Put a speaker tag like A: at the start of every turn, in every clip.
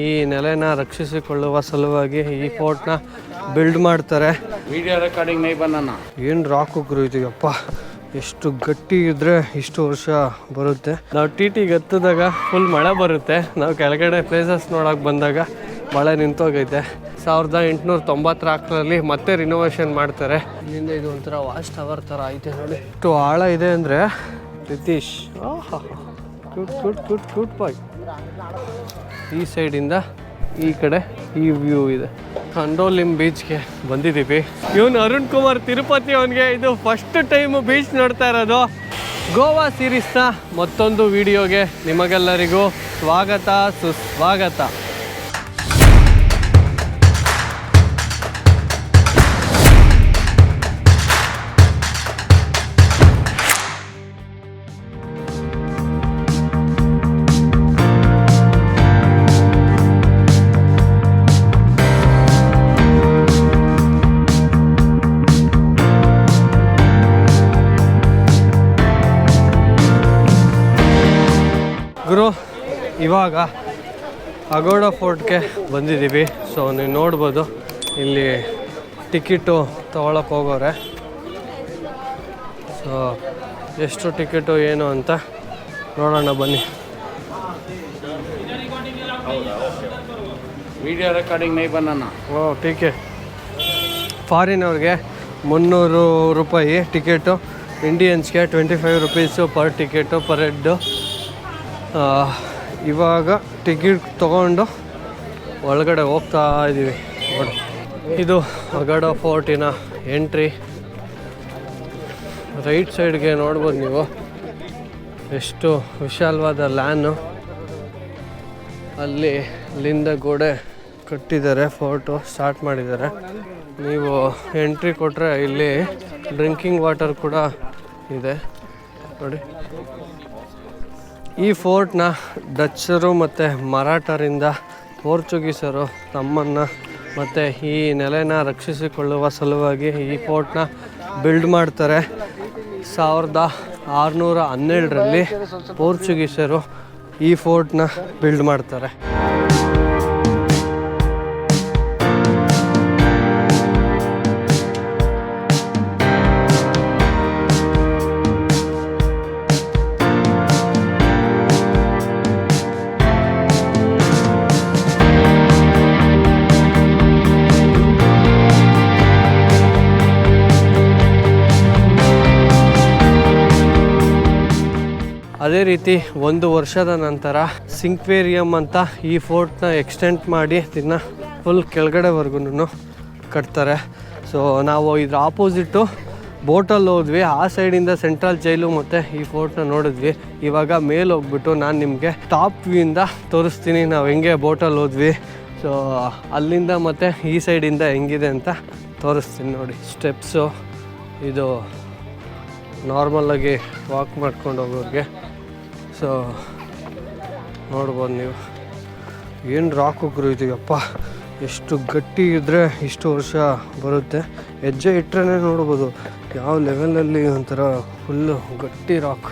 A: ಈ ನೆಲೆನ ರಕ್ಷಿಸಿಕೊಳ್ಳುವ ಸಲುವಾಗಿ ಈ ಫೋರ್ಟ್ನ ಬಿಲ್ಡ್ ಮಾಡ್ತಾರೆ.
B: ವಿಡಿಯೋ ರೆಕಾರ್ಡಿಂಗ್
A: ಏನು ರಾಕ್ ಉಗ್ರು ಇದು ಯಪ್ಪ. ಎಷ್ಟು ಗಟ್ಟಿ ಇದ್ರೆ ಇಷ್ಟು ವರ್ಷ ಬರುತ್ತೆ. ನಾವು ಟಿ ಟಿಗೆ ಹತ್ತಿದಾಗ ಫುಲ್ ಮಳೆ ಬರುತ್ತೆ. ನಾವು ಕೆಳಗಡೆ ಪ್ಲೇಸಸ್ ನೋಡೋಕೆ ಬಂದಾಗ ಮಳೆ ನಿಂತೋಗೈತೆ. ಸಾವಿರದ ಎಂಟುನೂರ ತೊಂಬತ್ನಾಲ್ಕರಲ್ಲಿ ಮತ್ತೆ ರಿನೋವೇಷನ್ ಮಾಡ್ತಾರೆ. ಇಲ್ಲಿಂದ ಇದು ಒಂಥರ ವಾಚ್ ಟವರ್ ಥರ ಐತೆ ನೋಡಿ. ಎಷ್ಟು ಆಳ ಇದೆ ಅಂದರೆ Nitish cute cute cute cute boy ಈ ಸೈಡಿಂದ ಈ ಕಡೆ ಈ ವ್ಯೂ ಇದೆ. ಕಂಡೋಲಿಮ್ ಬೀಚ್ಗೆ ಬಂದಿದ್ದೀವಿ. ಇವನು ಅರುಣ್ ಕುಮಾರ್ ತಿರುಪತಿ ಅವನಿಗೆ ಇದು ಫಸ್ಟ್ ಟೈಮ್ ಬೀಚ್ ನೋಡ್ತಾ ಇರೋದು. ಗೋವಾ ಸೀರೀಸ್ನ ಮತ್ತೊಂದು ವಿಡಿಯೋಗೆ ನಿಮಗೆಲ್ಲರಿಗೂ ಸ್ವಾಗತ, ಸುಸ್ವಾಗತ. ಗುರು ಇವಾಗ ಅಗೋಡ ಫೋರ್ಟ್ಗೆ ಬಂದಿದ್ದೀವಿ. ಸೊ ನೀವು ನೋಡ್ಬೋದು ಇಲ್ಲಿ ಟಿಕೆಟು ತೊಗೊಳಕ್ಕೆ ಹೋಗೋರೆ. ಸೊ ಎಷ್ಟು ಟಿಕೆಟು ಏನು ಅಂತ ನೋಡೋಣ ಬನ್ನಿ.
B: ವಿಡಿಯೋ ರೆಕಾರ್ಡಿಂಗ್ ನೈ ಬನ್ನ
A: ಓ ಟಿಕೆ ಫಾರಿನವ್ರಿಗೆ ಮುನ್ನೂರು ರೂಪಾಯಿ ticket ಇಂಡಿಯನ್ಸ್ಗೆ twenty five rupees per ticket per head ಇವಾಗ ಟಿಕೆಟ್ ತೊಗೊಂಡು ಒಳಗಡೆ ಹೋಗ್ತಾ ಇದ್ದೀವಿ ನೋಡಿ ಇದು ಅಗಡ ಫೋರ್ಟಿನ ಎಂಟ್ರಿ. ರೈಟ್ ಸೈಡ್ಗೆ ನೋಡ್ಬೋದು ನೀವು. ಎಷ್ಟು ವಿಶಾಲವಾದ ಲ್ಯಾನು. ಅಲ್ಲಿ ಅಲ್ಲಿಂದ ಗೋಡೆ ಕಟ್ಟಿದ್ದಾರೆ, ಫೋರ್ಟು ಸ್ಟಾರ್ಟ್ ಮಾಡಿದ್ದಾರೆ. ನೀವು ಎಂಟ್ರಿ ಕೊಟ್ಟರೆ ಇಲ್ಲಿ ಡ್ರಿಂಕಿಂಗ್ ವಾಟರ್ ಕೂಡ ಇದೆ. ನೋಡಿ. ಈ ಫೋರ್ಟ್ನ ಡಚ್ಚರು ಮತ್ತು ಮರಾಠರಿಂದ ಪೋರ್ಚುಗೀಸರು ತಮ್ಮನ್ನು ಮತ್ತು ಈ ನೆಲೆನ ರಕ್ಷಿಸಿಕೊಳ್ಳುವ ಸಲುವಾಗಿ ಈ ಫೋರ್ಟ್ನ ಬಿಲ್ಡ್ ಮಾಡ್ತಾರೆ. ಸಾವಿರದ ಆರುನೂರ ಹನ್ನೆರಡರಲ್ಲಿ ಪೋರ್ಚುಗೀಸರು ಈ ಫೋರ್ಟ್ನ ಬಿಲ್ಡ್ ಮಾಡ್ತಾರೆ. ಅದೇ ರೀತಿ ಒಂದು ವರ್ಷದ ನಂತರ ಸಿಂಕ್ವೇರಿಯಂ ಅಂತ ಈ ಫೋರ್ಟ್ನ ಎಕ್ಸ್ಟೆಂಡ್ ಮಾಡಿ ಇದನ್ನ ಫುಲ್ ಕೆಳಗಡೆವರೆಗೂ ಕಟ್ತಾರೆ. ಸೊ ನಾವು ಇದ್ರ ಆಪೋಸಿಟ್ಟು ಬೋಟಲ್ಲಿ ಹೋದ್ವಿ. ಆ ಸೈಡಿಂದ ಸೆಂಟ್ರಲ್ ಜೈಲು ಮತ್ತು ಈ ಫೋರ್ಟ್ನ ನೋಡಿದ್ವಿ. ಇವಾಗ ಮೇಲೆ ಹೋಗ್ಬಿಟ್ಟು ನಾನು ನಿಮಗೆ ಟಾಪ್ ವ್ಯೂಯಿಂದ ತೋರಿಸ್ತೀನಿ. ನಾವು ಹೆಂಗೆ ಬೋಟಲ್ಲಿ ಹೋದ್ವಿ. ಸೊ ಅಲ್ಲಿಂದ ಮತ್ತು ಈ ಸೈಡಿಂದ ಹೆಂಗಿದೆ ಅಂತ ತೋರಿಸ್ತೀನಿ ನೋಡಿ. ಸ್ಟೆಪ್ಸು ಇದು ನಾರ್ಮಲ್ಲಾಗಿ ವಾಕ್ ಮಾಡ್ಕೊಂಡು ಹೋಗೋರಿಗೆ. ಸೊ, ನೋಡ್ಬೋದು ನೀವು. ಏನು ರಾಕ್ ಉಗ್ರು ಇದೀವಪ್ಪ ಎಷ್ಟು ಗಟ್ಟಿ ಇದ್ದರೆ ಇಷ್ಟು ವರ್ಷ ಬರುತ್ತೆ. ಹೆಜ್ಜೆ ಇಟ್ಟರೆ ನೋಡ್ಬೋದು. ಯಾವ ಲೆವೆಲಲ್ಲಿ ಒಂಥರ ಫುಲ್ಲು ಗಟ್ಟಿ ರಾಕ್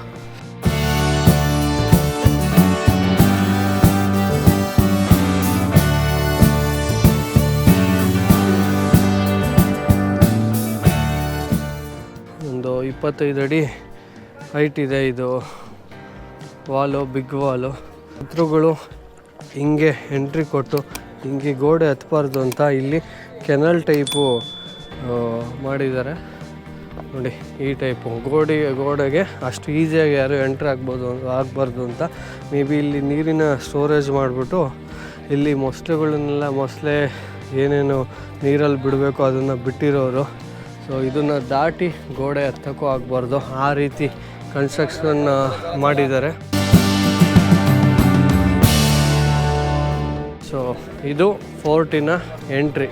A: ಒಂದು ಇಪ್ಪತ್ತೈದು ಅಡಿ ಹೈಟ್ ಇದೆ ಇದು. Wall, big wall. ಶತ್ರುಗಳು ಹಿಂಗೆ ಎಂಟ್ರಿ ಕೊಟ್ಟು ಹಿಂಗೆ ಗೋಡೆ ಹತ್ಬಾರ್ದು ಅಂತ ಇಲ್ಲಿ ಕೆನಲ್ ಟೈಪು ಮಾಡಿದ್ದಾರೆ. ನೋಡಿ, ಈ ಟೈಪು ಗೋಡೆ, ಗೋಡೆಗೆ ಅಷ್ಟು ಈಸಿಯಾಗಿ ಯಾರು ಎಂಟ್ರಿ ಆಗ್ಬೋದು ಆಗಬಾರ್ದು ಅಂತ ಮೇ ಬಿ ಇಲ್ಲಿ ನೀರಿನ ಸ್ಟೋರೇಜ್ ಮಾಡಿಬಿಟ್ಟು ಇಲ್ಲಿ ಮೊಸಳೆಗಳನ್ನೆಲ್ಲ, ಮೊಸಳೆ ಏನೇನು ನೀರಲ್ಲಿ ಬಿಡಬೇಕು ಅದನ್ನು ಬಿಟ್ಟಿರೋರು. ಸೊ ಇದನ್ನು ದಾಟಿ ಗೋಡೆ ಹತ್ತಕ್ಕೂ ಆಗಬಾರ್ದು. ಆ ರೀತಿ ಕನ್ಸ್ಟ್ರಕ್ಷನ್ ಮಾಡಿದ್ದಾರೆ. ಸೊ ಇದು ಫೋರ್ಟಿನ ಎಂಟ್ರಿ.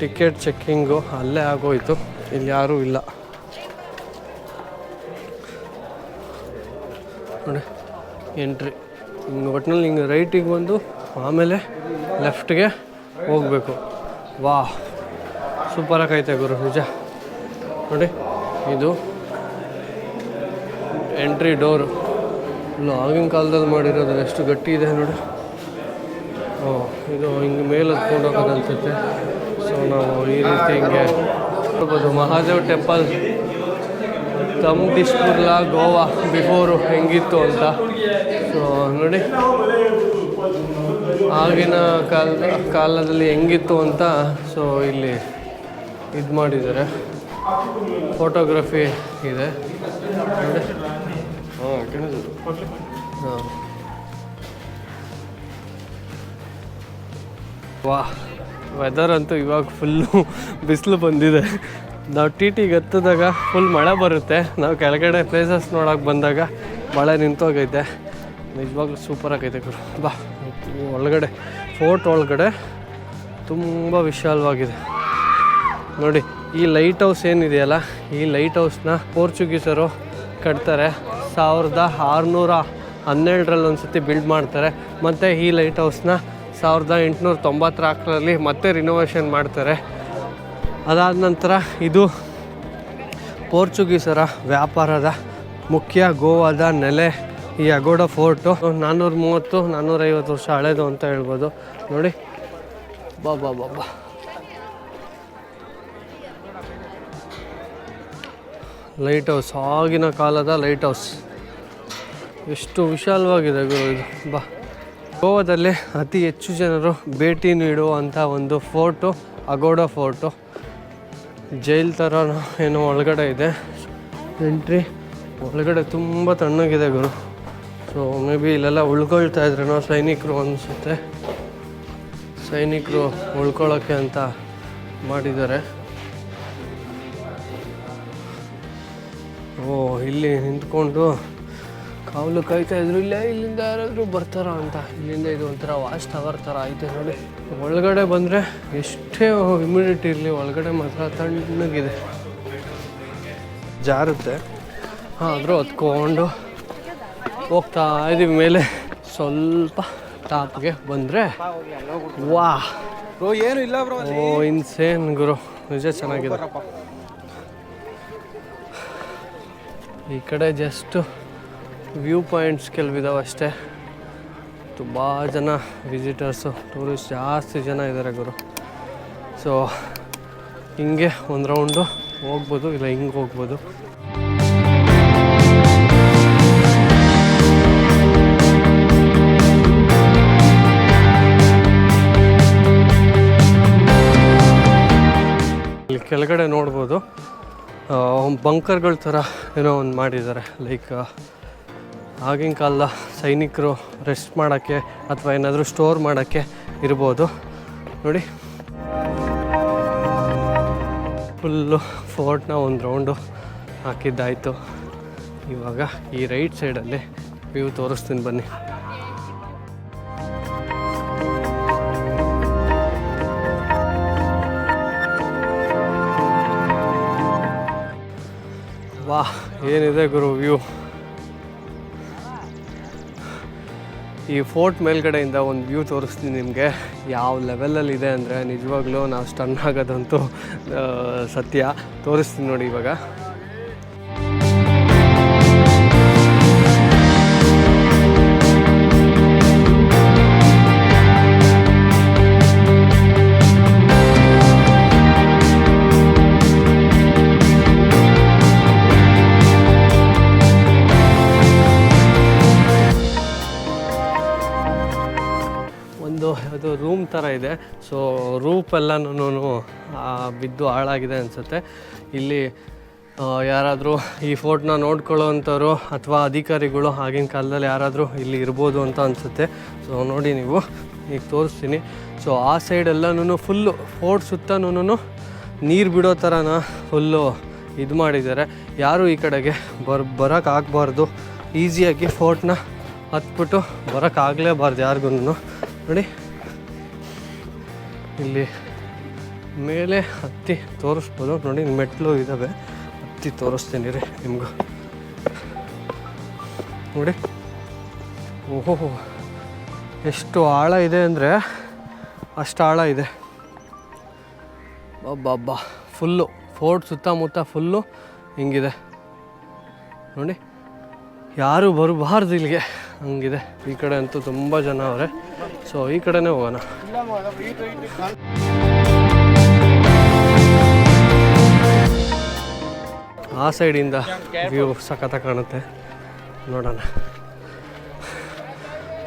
A: ಟಿಕೆಟ್ ಚೆಕ್ಕಿಂಗು ಅಲ್ಲೇ ಆಗೋಯ್ತು. ಇಲ್ಲಿ ಯಾರೂ ಇಲ್ಲ. ನೋಡಿ, ಎಂಟ್ರಿ. ಹಿಂಗೆ ಒಟ್ಟಿನಲ್ಲಿ ಹಿಂಗೆ ರೈಟಿಗೆ ಬಂದು ಆಮೇಲೆ ಲೆಫ್ಟ್ಗೆ ಹೋಗಬೇಕು. ವಾ ಸೂಪರ್ ಆಗೈತೆ ಗುರು, ನಿಜ. ನೋಡಿ, ಇದು ಎಂಟ್ರಿ ಡೋರು. ಆಗಿನ ಕಾಲದಲ್ಲಿ ಮಾಡಿರೋದು ಎಷ್ಟು ಗಟ್ಟಿ ಇದೆ ನೋಡಿ. ಇದು ಹಿಂಗೆ ಮೇಲೆ ಹತ್ಕೊಂಡು ಹೋಗೋದು ಅನ್ಸುತ್ತೆ. ಸೊ ನಾವು ಈ ರೀತಿ ಹಿಂಗೆ ನೋಡ್ಬೋದು ಮಹಾದೇವ್ ಟೆಂಪಲ್ ತಮ್ ಡಿಸ್ಪುರ್ಲಾ ಗೋವಾ ಬಿಫೋರು ಹೆಂಗಿತ್ತು ಅಂತ. ಸೊ ನೋಡಿ. ಆಗಿನ ಕಾಲದ ಕಾಲದಲ್ಲಿ ಹೆಂಗಿತ್ತು ಅಂತ ಸೊ ಇಲ್ಲಿ ಇದು ಮಾಡಿದ್ದಾರೆ. ಫೋಟೋಗ್ರಫಿ ಇದೆ. ನೋಡಿ. ಹಾಂ. ವಾ ವೆದರ್ ಅಂತೂ ಇವಾಗ ಫುಲ್ಲು ಬಿಸಿಲು ಬಂದಿದೆ. ನಾವು ಟಿ ಟಿಗೆ ಹತ್ತಿದಾಗ ಫುಲ್ ಮಳೆ ಬರುತ್ತೆ. ನಾವು ಕೆಳಗಡೆ ಪ್ಲೇಸಸ್ ನೋಡೋಕೆ ಬಂದಾಗ ಮಳೆ ನಿಂತೋಗೈತೆ. ನಿಜವಾಗ್ಲೂ ಸೂಪರ್ ಆಗೈತೆ ಗುರು. ಬಾ ಒಳಗಡೆ ಫೋರ್ಟ್ ಒಳಗಡೆ ತುಂಬ ವಿಶಾಲವಾಗಿದೆ. ನೋಡಿ, ಈ ಲೈಟ್ ಹೌಸ್ ಏನಿದೆಯಲ್ಲ, ಈ ಲೈಟ್ ಹೌಸ್ನ ಪೋರ್ಚುಗೀಸರು ಕಟ್ತಾರೆ. ಸಾವಿರದ ಆರುನೂರ ಹನ್ನೆರಡರಲ್ಲಿ ಒಂದು ಸತಿ ಬಿಲ್ಡ್ ಮಾಡ್ತಾರೆ. ಮತ್ತು ಈ ಲೈಟ್ ಹೌಸ್ನ ಸಾವಿರದ ಎಂಟುನೂರ ತೊಂಬತ್ನಾಲ್ಕರಲ್ಲಿ ಮತ್ತೆ ರಿನೋವೇಷನ್ ಮಾಡ್ತಾರೆ. ಅದಾದ ನಂತರ ಇದು ಪೋರ್ಚುಗೀಸರ ವ್ಯಾಪಾರದ ಮುಖ್ಯ ಗೋವಾದ ನೆಲೆ, ಈ ಅಗೋಡ ಫೋರ್ಟು. ನಾನ್ನೂರ ಮೂವತ್ತು ನಾನ್ನೂರೈವತ್ತು ವರ್ಷ ಹಳೆಯದು ಅಂತ ಹೇಳ್ಬೋದು. ನೋಡಿ. ಬಾಬಾ ಬಾ ಬಾ ಲೈಟ್ ಹೌಸ್ ಆಗಿನ ಕಾಲದ ಲೈಟ್ ಹೌಸ್ ಎಷ್ಟು ವಿಶಾಲವಾಗಿದೆ ಗುರು ಇದು. ಬಾ. ಗೋವಾದಲ್ಲಿ ಅತಿ ಹೆಚ್ಚು ಜನರು ಭೇಟಿ ನೀಡುವಂಥ ಒಂದು ಫೋರ್ಟು ಅಗೋಡ ಫೋರ್ಟು ಜೈಲ್ ಥರ ಏನೋ ಒಳಗಡೆ ಇದೆ. ಎಂಟ್ರಿ ಒಳಗಡೆ ತುಂಬ ತಣ್ಣಗಿದೆ ಗುರು. ಸೊ ಮೇ ಬಿ ಇಲ್ಲೆಲ್ಲ ಉಳ್ಕೊಳ್ತಾ ಇದ್ರೇನೋ ಸೈನಿಕರು ಅನಿಸುತ್ತೆ. ಸೈನಿಕರು ಉಳ್ಕೊಳ್ಳೋಕ್ಕೆ ಅಂತ ಮಾಡಿದ್ದಾರೆ. ಓ, ಇಲ್ಲಿ ನಿಂತ್ಕೊಂಡು ಕಾವಲು ಕಾಯ್ತಾ ಇದ್ರು ಇಲ್ಲೇ ಇಲ್ಲಿಂದ ಯಾರಾದರೂ ಬರ್ತಾರ ಅಂತ. ಇಲ್ಲಿಂದ ಇದು ಒಂಥರ ವಾಚ್ ಟವರ್ ಥರ ಐತೆ ನೋಡಿ. ಒಳಗಡೆ ಬಂದರೆ ಎಷ್ಟೇ ಹ್ಯುಮಿಡಿಟಿ ಇರಲಿ ಒಳಗಡೆ ಮಾತ್ರ ತಣ್ಣಗಿದೆ. ಜಾರುತ್ತೆ. ಹಾಂ ಆದರೂ ಹೊತ್ಕೊಂಡು ಹೋಗ್ತಾ ಇದೀವಿ ಮೇಲೆ. ಸ್ವಲ್ಪ ಟಾಪ್ಗೆ ಬಂದರೆ ವಾ.
C: ಏನು ಇಲ್ಲ ಬ್ರೋ
A: ಓ ಇನ್ಸೇನ್ ಗುರು. ನಿಜ ಚೆನ್ನಾಗಿದೆ. ಈ ಕಡೆ ಜಸ್ಟ್ ವ್ಯೂ ಪಾಯಿಂಟ್ಸ್ ಕೆಲವಿದಾವೆ ಅಷ್ಟೇ. ತುಂಬ ಜನ ವಿಸಿಟರ್ಸು ಟೂರಿಸ್ಟ್ ಜಾಸ್ತಿ ಜನ ಇದ್ದಾರೆ ಗುರು. ಸೊ ಹಿಂಗೆ ಒಂದು ರೌಂಡು ಹೋಗ್ಬೋದು, ಇಲ್ಲ ಹಿಂಗೆ ಹೋಗ್ಬೋದು. ಇಲ್ಲಿ ಕೆಳಗಡೆ ನೋಡ್ಬೋದು ಬಂಕರ್ಗಳ ಥರ ಏನೋ ಒಂದು ಮಾಡಿದ್ದಾರೆ. ಲೈಕ್ ಆಗಿನ ಕಾಲದ ಸೈನಿಕರು ರೆಸ್ಟ್ ಮಾಡೋಕ್ಕೆ ಅಥವಾ ಏನಾದರೂ ಸ್ಟೋರ್ ಮಾಡೋಕ್ಕೆ ಇರ್ಬೋದು. ನೋಡಿ. ಫುಲ್ಲು ಫೋರ್ಟ್ನ ಒಂದು ರೌಂಡು ಹಾಕಿದ್ದಾಯಿತು. ಇವಾಗ ಈ ರೈಟ್ ಸೈಡಲ್ಲಿ ವ್ಯೂ ತೋರಿಸ್ತೀನಿ ಬನ್ನಿ. ವಾ ಏನಿದೆ ಗುರು ವ್ಯೂ. ಈ ಫೋರ್ಟ್ ಮೇಲ್ಗಡೆಯಿಂದ ಒಂದು ವ್ಯೂ ತೋರಿಸ್ತೀನಿ ನಿಮಗೆ. ಯಾವ ಲೆವೆಲಲ್ಲಿ ಇದೆ ಅಂದರೆ ನಿಜವಾಗ್ಲೂ ನಾವು ಸ್ಟನ್ ಆಗೋದಂತೂ ಸತ್ಯ. ತೋರಿಸ್ತೀನಿ ನೋಡಿ ಇವಾಗ. ಇದೆ. ಸೊ ರೂಪ್ ಎಲ್ಲನೂ ಬಿದ್ದು ಹಾಳಾಗಿದೆ ಅನಿಸುತ್ತೆ. ಇಲ್ಲಿ ಯಾರಾದರೂ ಈ ಫೋರ್ಟ್ನ ನೋಡ್ಕೊಳ್ಳೋವಂಥವ್ರು ಅಥವಾ ಅಧಿಕಾರಿಗಳು ಆಗಿನ ಕಾಲದಲ್ಲಿ ಯಾರಾದರೂ ಇಲ್ಲಿ ಇರ್ಬೋದು ಅಂತ ಅನಿಸುತ್ತೆ. ಸೊ ನೋಡಿ ನೀವು, ಈಗ ತೋರಿಸ್ತೀನಿ. ಸೊ ಆ ಸೈಡೆಲ್ಲನೂ ಫುಲ್ಲು ಫೋರ್ಟ್ ಸುತ್ತನೂ ನೀರು ಬಿಡೋ ಥರನ ಫುಲ್ಲು ಇದು ಮಾಡಿದ್ದಾರೆ. ಯಾರು ಈ ಕಡೆಗೆ ಬರ್ ಬರೋಕ್ಕಾಗಬಾರ್ದು ಈಸಿಯಾಗಿ ಫೋರ್ಟ್ನ ಹತ್ಬಿಟ್ಟು ಬರೋಕ್ಕಾಗಲೇಬಾರ್ದು ಯಾರಿಗೂ ನೋಡಿ. ಇಲ್ಲಿ ಮೇಲೆ ಹತ್ತಿ ತೋರಿಸ್ಬೋದು. ನೋಡಿ ಮೆಟ್ಲು ಇದ್ದಾವೆ ಹತ್ತಿ ತೋರಿಸ್ತೀನಿ ರೀ ನಿಮ್ಗೆ. ನೋಡಿ. ಓಹೋ, ಎಷ್ಟು ಆಳ ಇದೆ ಅಂದರೆ ಅಷ್ಟು ಆಳ ಇದೆ. ಬಾಬಾ ಫುಲ್ಲು, ಫೋರ್ಟ್ ಸುತ್ತಮುತ್ತ ಫುಲ್ಲು ಹಿಂಗಿದೆ. ನೋಡಿ, ಯಾರು ಬರಬಾರ್ದು ಇಲ್ಲಿಗೆ. ಹಂಗಿದೆ. ಈ ಕಡೆ ಅಂತೂ ತುಂಬ ಜನ ಅವರೇ. ಸೊ, ಈ ಕಡೆನೇ ಹೋಗೋಣ. ಆ ಸೈಡಿಂದ ವ್ಯೂ ಸಖತ್ತ ಕಾಣುತ್ತೆ. ನೋಡೋಣ.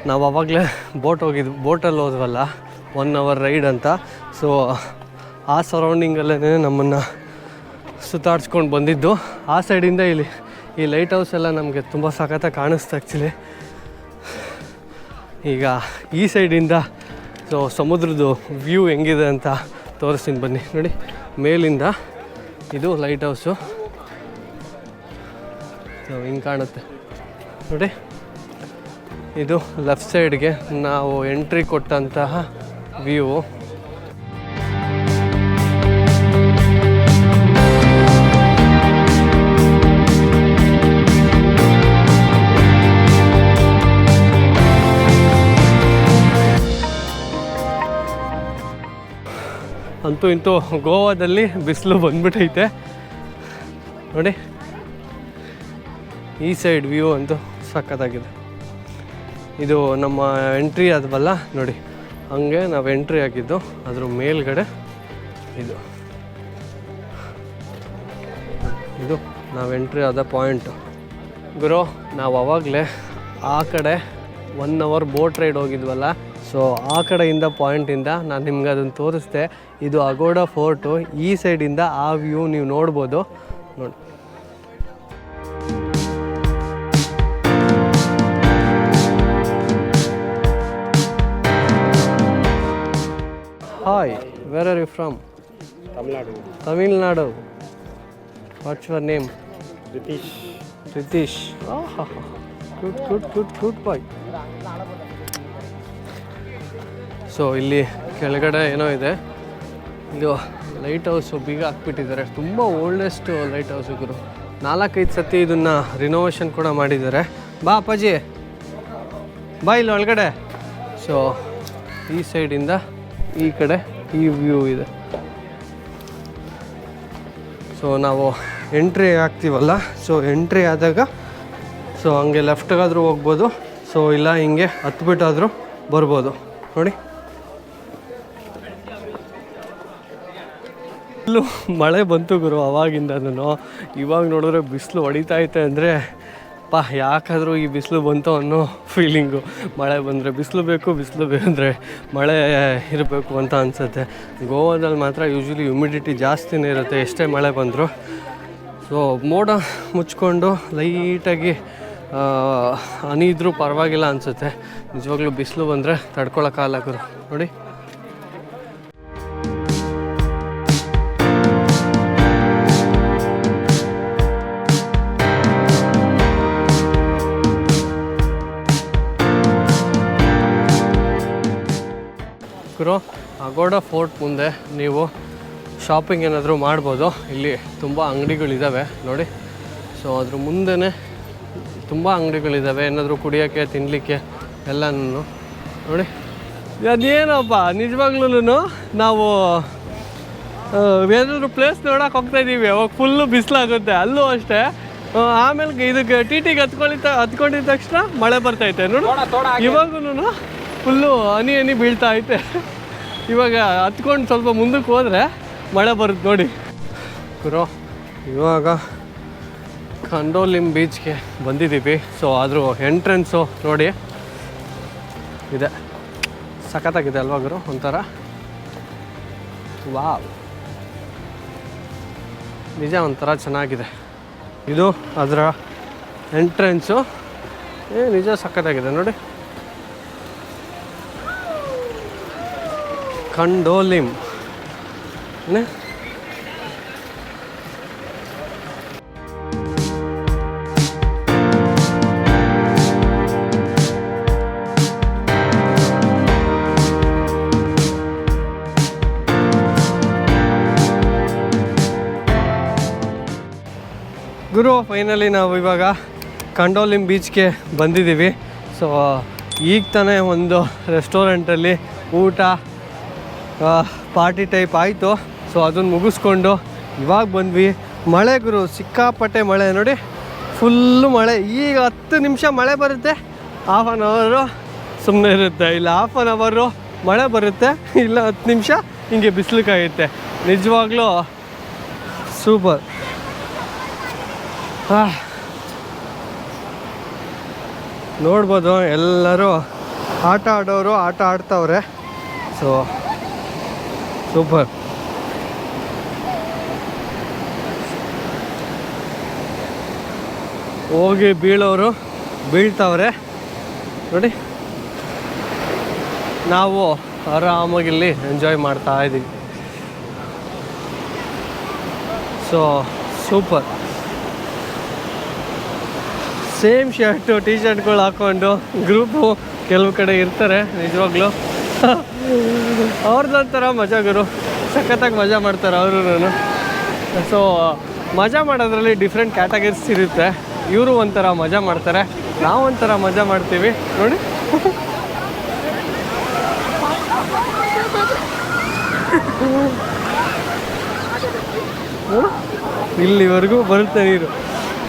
A: ನಾವು ಅವಾಗಲೇ ಬೋಟ್ ಹೋಗಿದ್ವಿ ಬೋಟಲ್ಲಿ ಹೋದ್ವಲ್ಲ ಒನ್ ಅವರ್ ರೈಡ್ ಅಂತ. ಸೊ, ಆ ಸರೌಂಡಿಂಗಲ್ಲೇ ನಮ್ಮನ್ನು ಸುತ್ತಾಡ್ಸ್ಕೊಂಡು ಬಂದಿದ್ದು. ಆ ಸೈಡಿಂದ ಇಲ್ಲಿ ಈ ಲೈಟ್ ಹೌಸ್ ಎಲ್ಲ ನಮಗೆ ತುಂಬ ಸಖತ್ತಾಗಿ ಕಾಣಿಸ್ತಾ ಆ್ಯಕ್ಚುಲಿ ಈಗ ಈ ಸೈಡಿಂದ ಸೊ ಸಮುದ್ರದ್ದು ವ್ಯೂ ಹೆಂಗಿದೆ ಅಂತ ತೋರಿಸ್ತೀನಿ ಬನ್ನಿ. ನೋಡಿ, ಮೇಲಿಂದ ಇದು ಲೈಟ್ ಹೌಸು ಸೊ ಹಿಂಗೆ ಕಾಣುತ್ತೆ. ನೋಡಿ, ಇದು ಲೆಫ್ಟ್ ಸೈಡ್ಗೆ ನಾವು ಎಂಟ್ರಿ ಕೊಟ್ಟಂತಹ ವ್ಯೂ ಅಂತೂ ಇಂತೂ ಗೋವಾದಲ್ಲಿ ಬಿಸಿಲು ಬಂದ್ಬಿಟ್ಟೈತೆ ನೋಡಿ. ಈ ಸೈಡ್ ವ್ಯೂ ಅಂತೂ ಸಖತ್ತಾಗಿದೆ. ಇದು ನಮ್ಮ ಎಂಟ್ರಿ ಅದವಲ್ಲ ನೋಡಿ. ಹಂಗೆ ನಾವು ಎಂಟ್ರಿ ಆಗಿದ್ದು, ಅದ್ರ ಮೇಲ್ಗಡೆ ಇದು. ಇದು ನಾವು ಎಂಟ್ರಿ ಆದ ಪಾಯಿಂಟು. ಗುರು, ನಾವು ಅವಾಗಲೇ ಆ ಕಡೆ ಒನ್ ಅವರ್ ಬೋಟ್ ರೈಡ್ ಹೋಗಿದ್ವಲ್ಲ? ಸೊ ಆ ಕಡೆಯಿಂದ ಪಾಯಿಂಟಿಂದ ನಾನು ನಿಮ್ಗೆ ಅದನ್ನು ತೋರಿಸ್ದೆ. ಇದು ಅಗೋಡ ಫೋರ್ಟು ಈ ಸೈಡಿಂದ ಆ ವ್ಯೂ ನೀವು ನೋಡ್ಬೋದು. ನೋಡಿ. Hi where are you from
C: Tamil Nadu.
A: Tamil Nadu. What's your name
C: Ritesh.
A: Ritesh good good good good bye so ಇಲ್ಲಿ ಕೆಳಗಡೆ ಏನೋ ಇದೆ. ಇದು ಲೈಟ್ ಹೌಸು ಬೀಗ ಹಾಕ್ಬಿಟ್ಟಿದ್ದಾರೆ. ತುಂಬ ಓಲ್ಡೆಸ್ಟ್ ಲೈಟ್ ಹೌಸ್ ಗುರು. ನಾಲ್ಕೈದು ಸತಿ ಇದನ್ನು ರಿನೋವೇಷನ್ ಕೂಡ ಮಾಡಿದ್ದಾರೆ. ಬಾ ಅಪ್ಪಾಜಿ. ಬಾ ಇಲ್ಲಿ ಒಳಗಡೆ. ಸೊ ಈ ಸೈಡಿಂದ ಈ ಕಡೆ ಈ ವ್ಯೂ ಇದೆ. ಸೊ ನಾವು ಎಂಟ್ರಿ ಆಗ್ತೀವಲ್ಲ ಸೊ ಎಂಟ್ರಿ ಆದಾಗ ಸೊ ಹಂಗೆ ಲೆಫ್ಟ್ಗಾದರೂ ಹೋಗ್ಬೋದು. ಸೊ ಇಲ್ಲ, ಹಿಂಗೆ ಹತ್ಬಿಟ್ಟಾದರೂ ಬರ್ಬೋದು. ನೋಡಿ. ಫುಲ್ಲು ಮಳೆ ಬಂತು ಗುರು ಅವಾಗಿಂದನೂ. ಇವಾಗ ನೋಡಿದ್ರೆ ಬಿಸಿಲು ಹೊಡಿತಾ ಐತೆ ಅಂದರೆ, ಪಾ, ಯಾಕಾದರೂ ಈ ಬಿಸಿಲು ಬಂತು ಅನ್ನೋ ಫೀಲಿಂಗು ಮಳೆ ಬಂದರೆ ಬಿಸಿಲು ಬೇಕು, ಬಿಸಿಲು ಬೇಕಂದರೆ ಮಳೆ ಇರಬೇಕು ಅಂತ ಅನಿಸುತ್ತೆ. ಗೋವಾದಲ್ಲಿ ಮಾತ್ರ ಯೂಶ್ವಲಿ ಹ್ಯುಮಿಡಿಟಿ ಜಾಸ್ತಿನೇ ಇರುತ್ತೆ, ಎಷ್ಟೇ ಮಳೆ ಬಂದರೂ. ಸೊ ಮೋಡ ಮುಚ್ಕೊಂಡು ಲೈಟಾಗಿ ಹನಿ ಇದ್ರೂ ಪರವಾಗಿಲ್ಲ ಅನಿಸುತ್ತೆ. ನಿಜವಾಗ್ಲೂ ಬಿಸಿಲು ಬಂದರೆ ತಡ್ಕೊಳ್ಳೋಕ್ಕಾಗಲ್ಲ ಗುರು. ನೋಡಿ. ಅಗೋಡ ಫೋರ್ಟ್ ಮುಂದೆ ನೀವು ಶಾಪಿಂಗ್ ಏನಾದರೂ ಮಾಡ್ಬೋದು. ಇಲ್ಲಿ ತುಂಬ ಅಂಗಡಿಗಳಿದ್ದಾವೆ ನೋಡಿ. ಸೊ ಅದ್ರ ಮುಂದೆ ತುಂಬ ಅಂಗಡಿಗಳಿದ್ದಾವೆ ಏನಾದರೂ ಕುಡಿಯೋಕ್ಕೆ ತಿನ್ನಲಿಕ್ಕೆ ಎಲ್ಲನೂ ನೋಡಿ. ಅದೇನಪ್ಪ ನಿಜವಾಗ್ಲೂ ನಾವು ಏನಾದರೂ ಪ್ಲೇಸ್ ನೋಡೋಕೆ ಹೋಗ್ತಾ ಇದ್ದೀವಿ ಅವಾಗ ಫುಲ್ಲು ಬಿಸಿಲಾಗುತ್ತೆ. ಅಲ್ಲೂ ಅಷ್ಟೇ. ಆಮೇಲೆ ಇದಕ್ಕೆ ಟಿ ಟಿಗೆ ಹತ್ಕೊಳಿತ ಹತ್ಕೊಂಡಿದ್ದ ತಕ್ಷಣ ಮಳೆ ಬರ್ತೈತೆ ನೋಡು. ಇವಾಗೂ ಫುಲ್ಲು ಹನಿ ಹನಿ ಬೀಳ್ತಾ ಐತೆ. ಇವಾಗ ಹತ್ಕೊಂಡು ಸ್ವಲ್ಪ ಮುಂದಕ್ಕೆ ಹೋದರೆ ಮಳೆ ಬರುತ್ತೆ ನೋಡಿ. ಗುರು, ಇವಾಗ ಖಂಡೋಲಿಮ್ ಬೀಚ್ಗೆ ಬಂದಿದ್ದೀವಿ. ಸೊ ಆದರೂ ಎಂಟ್ರೆನ್ಸು ನೋಡಿ. ಇದೆ. ಸಖತ್ತಾಗಿದೆ ಅಲ್ವಾ ಗುರು, ಒಂಥರ? ವಾ ನಿಜ ಒಂಥರ ಚೆನ್ನಾಗಿದೆ. ಇದು ಅದರ ಎಂಟ್ರೆನ್ಸು ಏ, ನಿಜ ಸಖತ್ತಾಗಿದೆ ನೋಡಿ. ಖಂಡೋಲಿಮ್ ಏನೇ ಗುರು ಫೈನಲಿ ನಾವು ಇವಾಗ ಕಂಡೋಲಿಮ್ ಬೀಚ್ಗೆ ಬಂದಿದ್ದೀವಿ. ಸೊ ಈಗ ತಾನೇ ಒಂದು ರೆಸ್ಟೋರೆಂಟಲ್ಲಿ ಊಟ ಪಾರ್ಟಿ ಟೈಪ್ ಆಯಿತು. ಸೊ ಅದನ್ನು ಮುಗಿಸ್ಕೊಂಡು ಇವಾಗ ಬಂದ್ವಿ. ಮಳೆ ಗುರು, ಸಿಕ್ಕಾಪಟ್ಟೆ ಮಳೆ. ನೋಡಿ ಫುಲ್ಲು ಮಳೆ. ಈಗ ಹತ್ತು ನಿಮಿಷ ಮಳೆ ಬರುತ್ತೆ. ಹಾಫ್ ಆನ್ ಅವರು ಸುಮ್ಮನೆ ಇರುತ್ತೆ. ಇಲ್ಲ ಹಾಫ್ ಆನ್ ಅವರು ಮಳೆ ಬರುತ್ತೆ. ಇಲ್ಲ, ಹತ್ತು ನಿಮಿಷ ಹಿಂಗೆ ಬಿಸಿಲು ಕಾಯುತ್ತೆ. ನಿಜವಾಗ್ಲೂ ಸೂಪರ್ ನೋಡ್ಬೋದು, ಎಲ್ಲರೂ ಆಟ ಆಡೋರು, ಆಟ ಆಡ್ತವ್ರೆ. So super. ಹೋಗಿ ಬೀಳೋರು ಬೀಳ್ತಾವ್ರೆ. ನೋಡಿ. ನಾವು ಆರಾಮಾಗಿ ಇಲ್ಲಿ ಎಂಜಾಯ್ ಮಾಡ್ತಾ ಇದ್ದೀವಿ. So super. Same shirt T ಶರ್ಟ್ಗಳು ಹಾಕ್ಕೊಂಡು ಗ್ರೂಪು ಕೆಲವು ಕಡೆ ಇರ್ತಾರೆ ನಿಜವಾಗ್ಲೂ. ಅವ್ರದ್ದೊಂಥರ ಮಜಾ ಸಖತ್ತಾಗಿ ಮಜಾ ಮಾಡ್ತಾರೆ ಅವರು ನಾನು ಸೊ ಮಜಾ ಮಾಡೋದ್ರಲ್ಲಿ ಡಿಫ್ರೆಂಟ್ ಕ್ಯಾಟಗರೀಸ್ ಇರುತ್ತೆ. ಇವರು ಒಂಥರ ಮಜಾ ಮಾಡ್ತಾರೆ. ನಾವು ಒಂಥರ ಮಜಾ ಮಾಡ್ತೀವಿ. ನೋಡು, ಇಲ್ಲಿವರೆಗೂ ಬರುತ್ತೆ ನೀರು.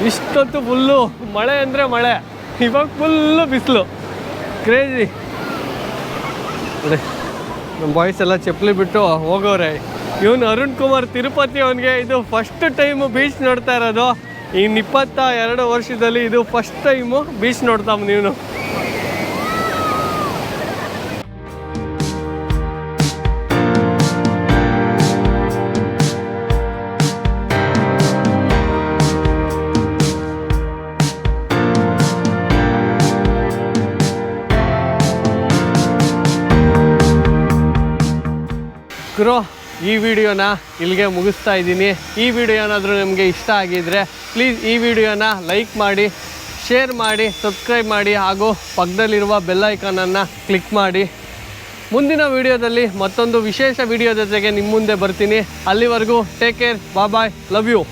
A: ಇಷ್ಟೊತ್ತು ಫುಲ್ಲು ಮಳೆ ಅಂದರೆ ಮಳೆ. ಇವಾಗ ಫುಲ್ಲು ಬಿಸಿಲು. ಕ್ರೇಜಿ ನೋಡಿ. ನಮ್ಮ ಬಾಯ್ಸ್ ಎಲ್ಲ ಚಪ್ಪಲಿ ಬಿಟ್ಟು ಹೋಗೋರೆ. ಇವನು ಅರುಣ್ ಕುಮಾರ್ ತಿರುಪತಿ ಅವನಿಗೆ ಇದು ಫಸ್ಟ್ ಟೈಮು ಬೀಚ್ ನೋಡ್ತಾ ಇರೋದು. ಇನ್ನು ಇಪ್ಪತ್ತ ಎರಡು ವರ್ಷದಲ್ಲಿ ಇದು ಫಸ್ಟ್ ಟೈಮು ಬೀಚ್ ನೋಡ್ತಾವ ನೀನು ಗುರು ಈ ವಿಡಿಯೋನ ಇಲ್ಲಿಗೆ ಮುಗಿಸ್ತಾ ಇದ್ದೀನಿ. ಈ ವಿಡಿಯೋ ಏನಾದರೂ ನಿಮಗೆ ಇಷ್ಟ ಆಗಿದ್ರೆ ಪ್ಲೀಸ್ ಈ ವಿಡಿಯೋನ ಲೈಕ್ ಮಾಡಿ ಶೇರ್ ಮಾಡಿ ಸಬ್ಸ್ಕ್ರೈಬ್ ಮಾಡಿ, ಹಾಗೂ ಪಕ್ಕದಲ್ಲಿರುವ ಬೆಲ್ಲೈಕನನ್ನು ಕ್ಲಿಕ್ ಮಾಡಿ. ಮುಂದಿನ ವಿಡಿಯೋದಲ್ಲಿ ಮತ್ತೊಂದು ವಿಶೇಷ ವಿಡಿಯೋ ಜೊತೆಗೆ ನಿಮ್ಮ ಮುಂದೆ ಬರ್ತೀನಿ. ಅಲ್ಲಿವರೆಗೂ take care bye love you